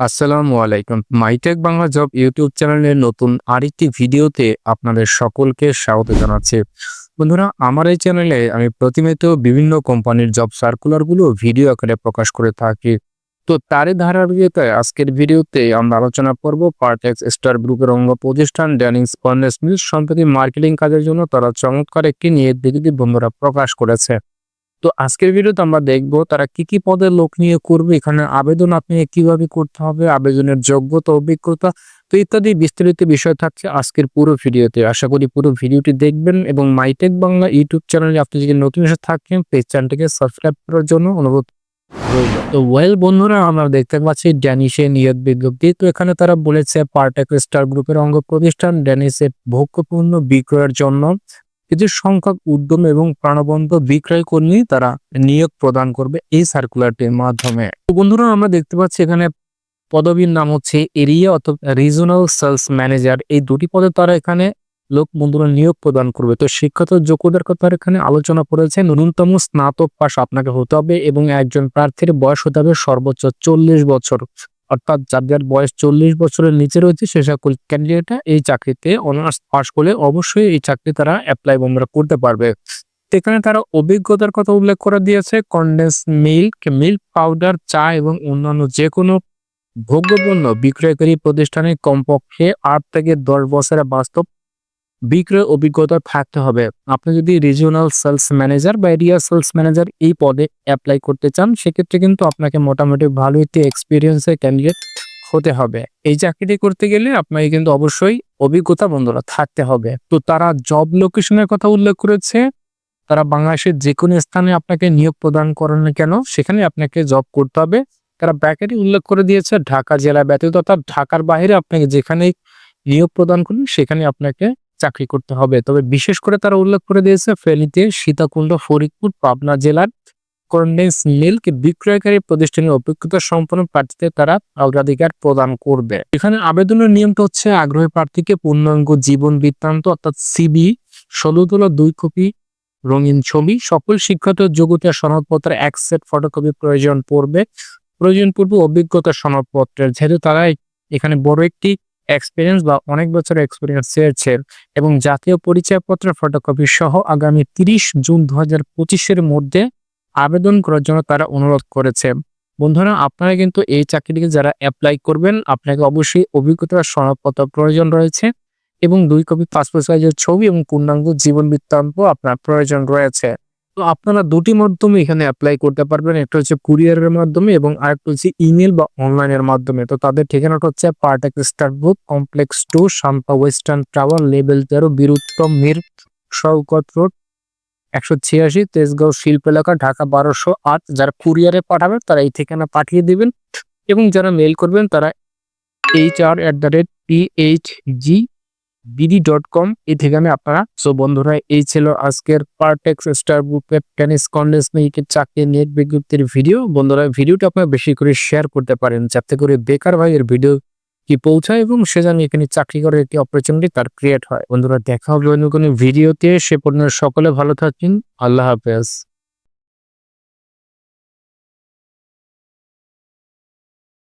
আসসালামু আলাইকুম। MyTech Bangla job YouTube চ্যানেলের নতুন আরেকটি ভিডিওতে আপনাদের সকলকে স্বাগত জানাচ্ছি। বন্ধুরা, আমার এই চ্যানেলে আমি প্রতিনিয়ত বিভিন্ন কোম্পানির জব সার্কুলারগুলো ভিডিও আকারে প্রকাশ করে থাকি। তো তারই ধারাবাহিকতায় আজকের ভিডিওতে আমরা আলোচনা করব পার্টেক্স স্টার গ্রুপের অঙ্গ প্রতিষ্ঠান ড্যানিং স্পন্ডেস মিল সম্প্রতি মার্কেটিং কাজের জন্য তারা চমৎকার একটি নিয়ে বিজ্ঞপ্তি বন্ধুরা প্রকাশ করেছে। তো আজকের ভিডিওতে আমরা দেখব তারা কি কি পদে লোক নিয়ে করবে, এখানে আবেদন আপনি কীভাবে করতে হবে, আবেদনের যোগ্যতা, অভিজ্ঞতা, তো ইত্যাদি বিস্তারিত বিষয় থাকছে আজকের পুরো ভিডিওতে আশা করি পুরো ভিডিওটি দেখবেন এবং মাইটেক বাংলা ইউটিউব চ্যানেলে আপনি যদি নতুন এসে থাকেন, পেজ চ্যানেলটিকে সাবস্ক্রাইব করার জন্য অনুরোধ। তো ওয়েল, বন্ধুরা, আমরা দেখতে পাচ্ছি ড্যানিশে নিয়োগ বিজ্ঞপ্তি তো এখানে তারা বলেছে, পার্টেক স্টার গ্রুপের অঙ্গ প্রতিষ্ঠান ড্যানিসে ভোগ্যপূর্ণ বিক্রয়ের জন্য কিছু সংখ্যক উদ্যম এবং প্রাণবন্ত বিক্রয় কর্মী তারা নিয়োগ প্রদান করবে এই সার্কুলারটির মাধ্যমে। বন্ধুরা, আমরা দেখতে পাচ্ছি এখানে পদবীর নাম হচ্ছে এরিয়া অথবা রিজনাল সেলস ম্যানেজার এই দুটি পদে তারা এখানে লোক বন্ধুরা নিয়োগ প্রদান করবে। তো শিক্ষাগত যোগ্যতার কথা এখানে আলোচনা করেছে। ন্যূনতম স্নাতক পাশ আপনাকে হতে হবে এবং একজন প্রার্থীর বয়স হতে হবে সর্বোচ্চ চল্লিশ বছর। অর্থাৎ যাদের বয়স চল্লিশ বছরের নিচে রয়েছে, সে সকল ক্যান্ডিডেটরা এই চাকরিতে অনার্স পাস করলে অবশ্যই এই চাকরি তারা অ্যাপ্লাই বন্ধুরা করতে পারবে। এখানে তারা অভিজ্ঞতার কথা উল্লেখ করে দিয়েছে কন্ডেন্স মিল্ক মিল্ক পাউডার চা এবং অন্যান্য যে কোনো ভোগ্যপণ্য বিক্রয়কারী প্রতিষ্ঠানে কমপক্ষে আট থেকে দশ বছরের বাস্তব বিক্রয় অভিজ্ঞতা থাকতে হবে। আপনি যদি রিজিওনাল সেলস ম্যানেজার বা এরিয়া সেলস ম্যানেজার এই পদে অ্যাপ্লাই করতে চান, সেক্ষেত্রে কিন্তু আপনাকে মোটামুটি ভালো একটি এক্সপিরিয়েন্সের ক্যান্ডিডেট হতে হবে। এই চাকরিটি করতে গেলে আপনাকে কিন্তু অবশ্যই অভিজ্ঞতা বন্ধুরা থাকতে হবে। তো তারা জব লোকেশনের কথা উল্লেখ করেছে। তারা বাংলাদেশের যে কোনো স্থানে আপনাকে নিয়োগ প্রদান করেন কেন, সেখানে আপনাকে জব করতে হবে। তারা ব্র্যাকেটে উল্লেখ করে দিয়েছে, ঢাকা জেলা ব্যতীত অর্থাৎ ঢাকার বাইরে আপনাকে যেখানে নিয়োগ প্রদান করুন, সেখানে আপনাকে চাকরি করতে হবে। তবে বিশেষ করে তারা উল্লেখ করে দিয়েছে, ফেনীতে সীতাকুণ্ড, ফরিদপুর, পাবনা জেলার কন্ডেন্স মিল্ক বিক্রয়কারী প্রতিষ্ঠানের অভিজ্ঞতা সম্পন্ন প্রার্থীদের তারা অগ্রাধিকার প্রদান করবে। এখানে আবেদনের নিয়মটা হচ্ছে, আগ্রহী প্রার্থীকে পূর্ণাঙ্গ জীবন বৃত্তান্ত, অর্থাৎ সিবি ষোলো তোলা দুই কপি, রঙিন ছবি, সকল শিক্ষাগত যোগ্যতা সনদপত্রের এক সেট ফটোকপি প্রয়োজন পড়বে। প্রয়োজন পূর্বে অভিজ্ঞতা সনদপত্রের, যেহেতু তারা এখানে বড় একটি এক্সপিরিয়েন্স বা অনেক বছরের এক্সপিরিয়েন্স চেয়েছে এবং জাতীয় পরিচয়পত্রের ফটোকপি সহ আগামী তিরিশ জুন দু হাজার পঁচিশের মধ্যে আবেদন করার জন্য তারা অনুরোধ করেছে। বন্ধুরা, আপনারা কিন্তু এই চাকরিটিকে যারা অ্যাপ্লাই করবেন, আপনাকে অবশ্যই অভিজ্ঞতার সনদপত্র প্রয়োজন রয়েছে এবং দুই কপি পাসপোর্ট সাইজের ছবি এবং পূর্ণাঙ্গ জীবন বৃত্তান্ত আপনার প্রয়োজন রয়েছে। তো আপনারা দুটি মাধ্যমে এখানে অ্যাপ্লাই করতে পারবেন। একটা হচ্ছে কুরিয়ারের মাধ্যমে এবং আরেকটা হচ্ছে ইমেল বা অনলাইনের মাধ্যমে। তো তাদের ঠিকানাটা হচ্ছে Partex Star book complex two Shampa Western Tower level তেরো, বীরুত্তম মির, শওকত রোড, একশো ছিয়াশি, তেজগাঁও শিল্প এলাকা, ঢাকা বারোশো আট। যারা কুরিয়ারে পাঠাবেন, তারা এই ঠিকানা পাঠিয়ে দিবেন এবং যারা মেল করবেন, তারা H R at the rate P H G BD dot com এই ঠিকানে আপনারা সো বন্ধুরা, এই ছিল আজকের পার্টেক্স স্টার গ্রুপের টেনিস কন্ডেন্স নিয়ে চাকরি নেট বিজ্ঞপ্তির ভিডিও বন্ধুরা ভিডিওটা আপনারা বেশি করে শেয়ার করতে পারেন, যাতে করে বেকার ভাইয়ের ভিডিও কি পৌঁছায় এবং সে যেন এখানে চাকরি করার একটি অপরচুনিটি তার ক্রিয়েট হয়। বন্ধুরা, দেখা হবে অন্য কোনো ভিডিওতে সে পর্যন্ত সকলে ভালো থাকেন আল্লাহ হাফেজ।